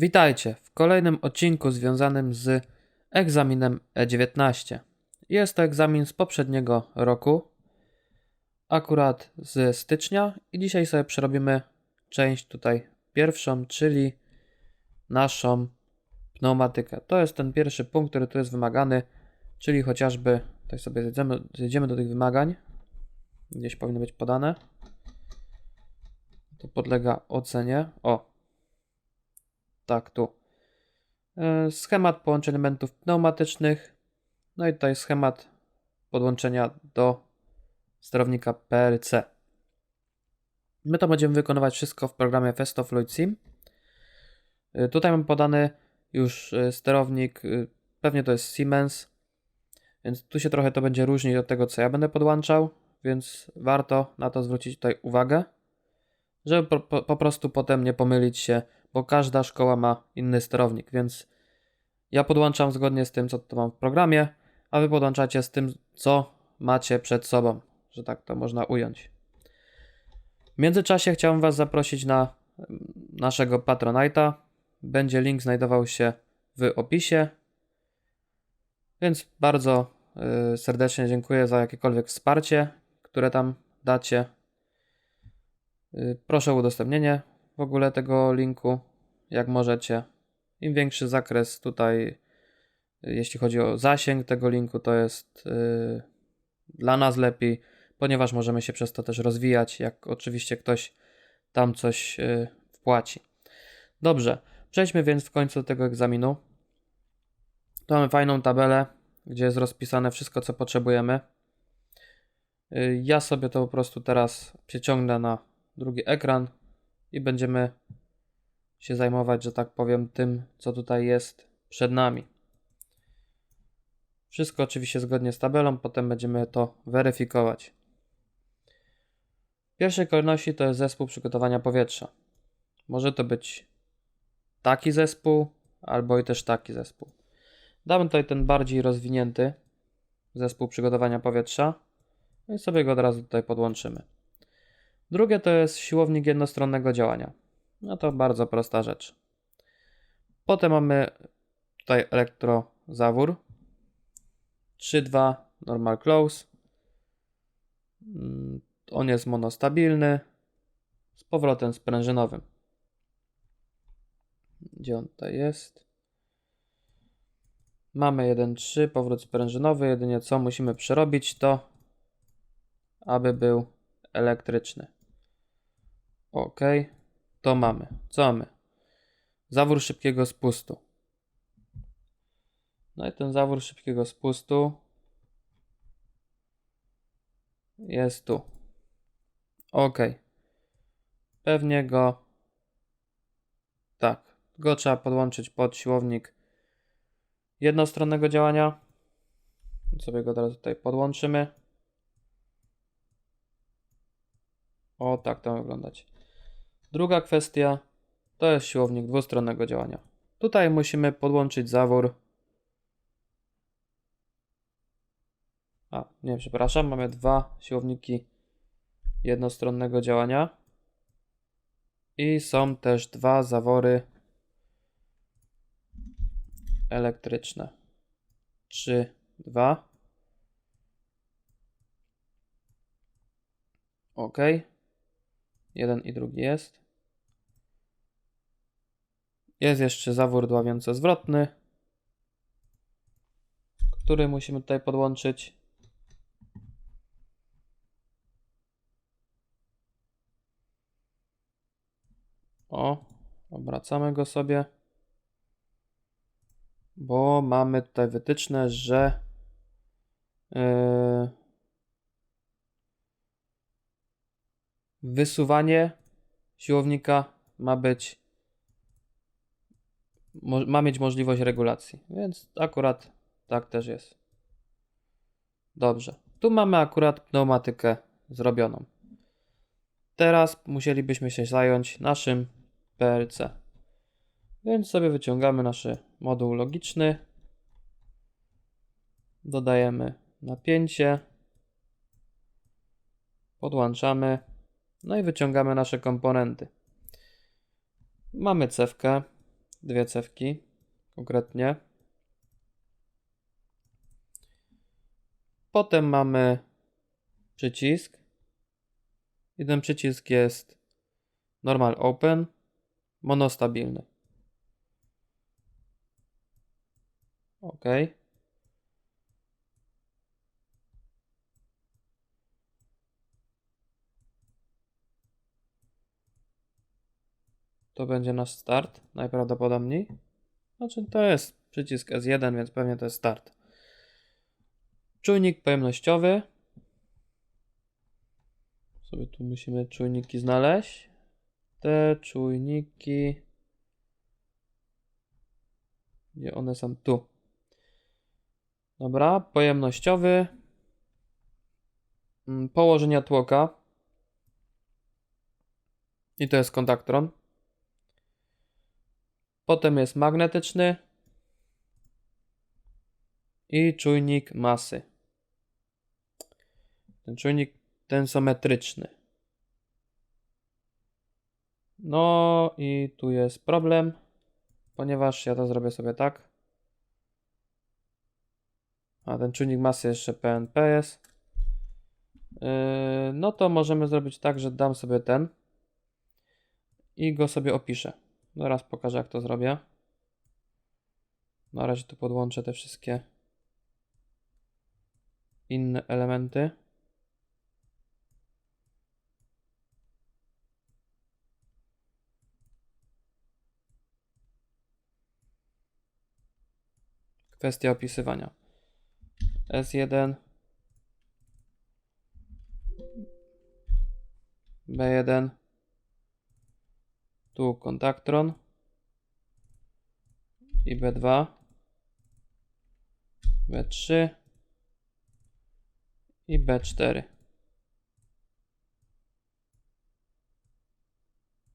Witajcie w kolejnym odcinku związanym z egzaminem E19. Jest to egzamin z poprzedniego roku, akurat z stycznia, i dzisiaj sobie przerobimy część tutaj pierwszą, czyli naszą pneumatykę. To jest ten pierwszy punkt, który tu jest wymagany, czyli chociażby, tutaj sobie zjedziemy, zjedziemy do tych wymagań, gdzieś powinno być podane. To podlega ocenie. O, tak, tu. E, Schemat połączeń elementów pneumatycznych. No i tutaj schemat podłączenia do sterownika PLC. My to będziemy wykonywać wszystko w programie Festo Fluid Sim. E, Tutaj mam podany już e, sterownik, pewnie to jest Siemens, więc tu się trochę to będzie różnić od tego, co ja będę podłączał, więc warto na to zwrócić tutaj uwagę, żeby po, po prostu potem nie pomylić się bo każda szkoła ma inny sterownik, więc ja podłączam zgodnie z tym, co to mam w programie, a wy podłączacie z tym, co macie przed sobą, że tak to można ująć. W międzyczasie chciałem Was zaprosić na mm, naszego Patronite'a. Będzie link znajdował się w opisie. Więc bardzo y, serdecznie dziękuję za jakiekolwiek wsparcie, które tam dacie. Y, proszę o udostępnienie w ogóle tego linku, jak możecie. Im większy zakres tutaj, y, jeśli chodzi o zasięg tego linku, to jest yy, dla nas lepiej, ponieważ możemy się przez to też rozwijać, jak oczywiście ktoś tam coś yy, wpłaci. Dobrze, przejdźmy więc w końcu do tego egzaminu. Tu mamy fajną tabelę, gdzie jest rozpisane wszystko, co potrzebujemy. Yy, ja sobie to po prostu teraz przeciągnę na drugi ekran, i będziemy się zajmować, że tak powiem, tym, co tutaj jest przed nami. Wszystko oczywiście zgodnie z tabelą, potem będziemy to weryfikować. W pierwszej kolejności to jest zespół przygotowania powietrza. Może to być taki zespół, albo i też taki zespół. Damy tutaj ten bardziej rozwinięty zespół przygotowania powietrza i sobie go od razu tutaj podłączymy. Drugie to jest siłownik jednostronnego działania. No to bardzo prosta rzecz. Potem mamy tutaj elektrozawór 3.2 normal close. Mm, on jest monostabilny z powrotem sprężynowym. Gdzie on tutaj jest? Mamy 1.3 powrót sprężynowy. Jedynie co musimy przerobić to, aby był elektryczny. OK. To mamy. Co mamy? Zawór szybkiego spustu. No i ten zawór szybkiego spustu jest tu. OK. Pewnie go tak. Go trzeba podłączyć pod siłownik jednostronnego działania. Sobie go teraz tutaj podłączymy. O, tak to ma wyglądać. Druga kwestia to jest siłownik dwustronnego działania. Tutaj musimy podłączyć zawór. A, nie, przepraszam, mamy dwa siłowniki jednostronnego działania. I są też dwa zawory elektryczne. 3, 2. OK. Jeden i drugi jest. Jest jeszcze zawór dławiąco-zwrotny, który musimy tutaj podłączyć. O, obracamy go sobie, bo mamy tutaj wytyczne, że yy, wysuwanie siłownika ma być ma mieć możliwość regulacji, więc akurat tak też jest. Dobrze. Tu mamy akurat pneumatykę zrobioną. Teraz musielibyśmy się zająć naszym PLC. Więc sobie wyciągamy nasz moduł logiczny. Dodajemy napięcie. Podłączamy. No i wyciągamy nasze komponenty. Mamy cewkę, dwie cewki konkretnie. Potem mamy przycisk. Ten przycisk jest normal open, monostabilny. OK. To będzie nasz start, najprawdopodobniej. Znaczy to jest przycisk S1, więc pewnie to jest start. Czujnik pojemnościowy. Sobie tu musimy czujniki znaleźć. Te czujniki. Gdzie one są? Tu. Dobra, pojemnościowy. Mm, Położenia tłoka. I to jest kontaktron. Potem jest magnetyczny i czujnik masy. Ten czujnik tensometryczny. No i tu jest problem, ponieważ ja to zrobię sobie tak. A ten czujnik masy jeszcze PNP jest. Yy, no to możemy zrobić tak, że dam sobie ten i go sobie opiszę. Zaraz pokażę, jak to zrobię. Na razie tu podłączę te wszystkie inne elementy. Kwestia opisywania. S1 B1 tu kontaktron. I B2 B3 i B4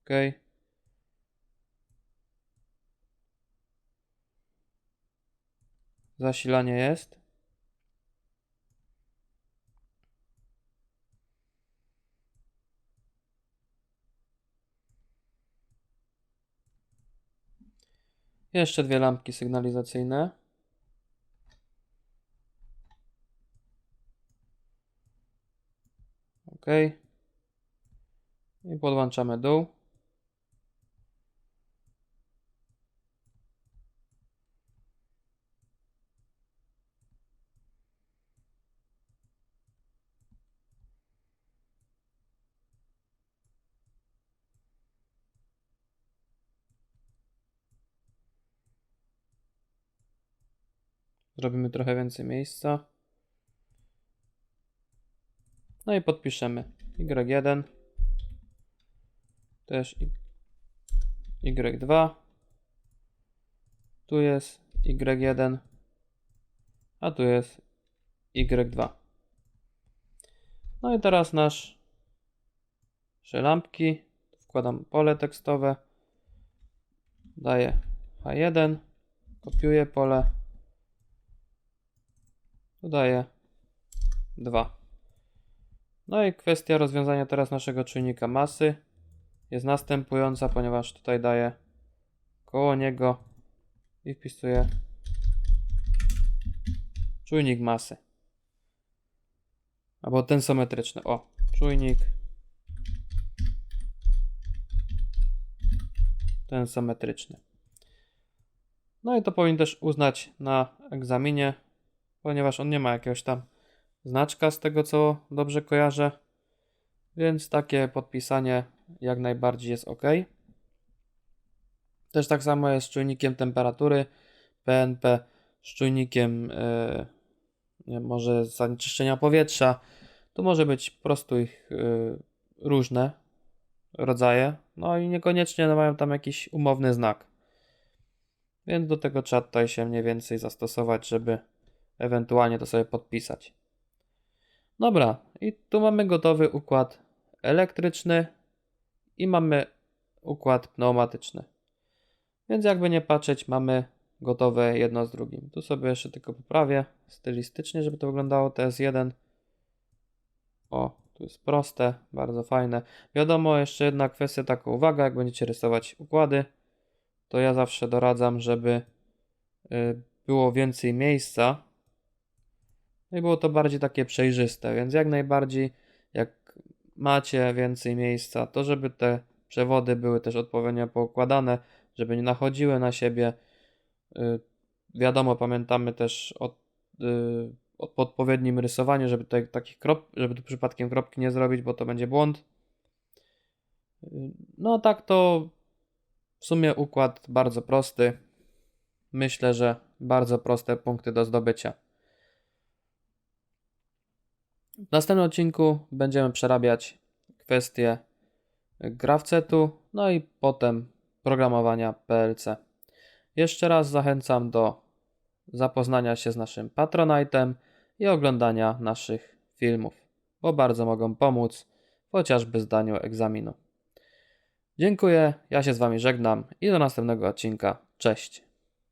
ok zasilanie jest Jeszcze dwie lampki sygnalizacyjne. OK. I podłączamy dół. Zrobimy trochę więcej miejsca. No i podpiszemy Y1. Też Y2. Tu jest Y1. A tu jest Y2. No i teraz nasz lampki. Wkładam pole tekstowe. Daję H1. Kopiuję pole. Dodaję 2. No i kwestia rozwiązania teraz naszego czujnika masy jest następująca, ponieważ tutaj daję koło niego i wpisuję czujnik masy. Albo tensometryczny. O, czujnik tensometryczny. No i to powinien też uznać na egzaminie ponieważ on nie ma jakiegoś tam znaczka z tego co dobrze kojarzę. Więc takie podpisanie jak najbardziej jest ok. Też tak samo jest z czujnikiem temperatury PNP, z czujnikiem yy, może zanieczyszczenia powietrza. Tu może być po prostu ich yy, różne rodzaje, no i niekoniecznie mają tam jakiś umowny znak. Więc do tego trzeba tutaj się mniej więcej zastosować, żeby ewentualnie to sobie podpisać. Dobra, i tu mamy gotowy układ elektryczny i mamy układ pneumatyczny. Więc jakby nie patrzeć, mamy gotowe jedno z drugim. Tu sobie jeszcze tylko poprawię stylistycznie, żeby to wyglądało TS1. O, tu jest proste, bardzo fajne. Wiadomo, jeszcze jedna kwestia, taka uwaga, jak będziecie rysować układy, to ja zawsze doradzam, żeby y, było więcej miejsca. No i było to bardziej takie przejrzyste, więc jak najbardziej, jak macie więcej miejsca, to żeby te przewody były też odpowiednio poukładane, żeby nie nachodziły na siebie. Y, Wiadomo, pamiętamy też o, y, o odpowiednim rysowaniu, żeby tutaj takich krop, żeby tu przypadkiem kropki nie zrobić, bo to będzie błąd. Y, No tak to w sumie układ bardzo prosty. Myślę, że bardzo proste punkty do zdobycia. W następnym odcinku będziemy przerabiać kwestie Grafcetu, no i potem programowania PLC. Jeszcze raz zachęcam do zapoznania się z naszym Patronite'em i oglądania naszych filmów, bo bardzo mogą pomóc chociażby zdaniu egzaminu. Dziękuję, ja się z Wami żegnam i do następnego odcinka. Cześć.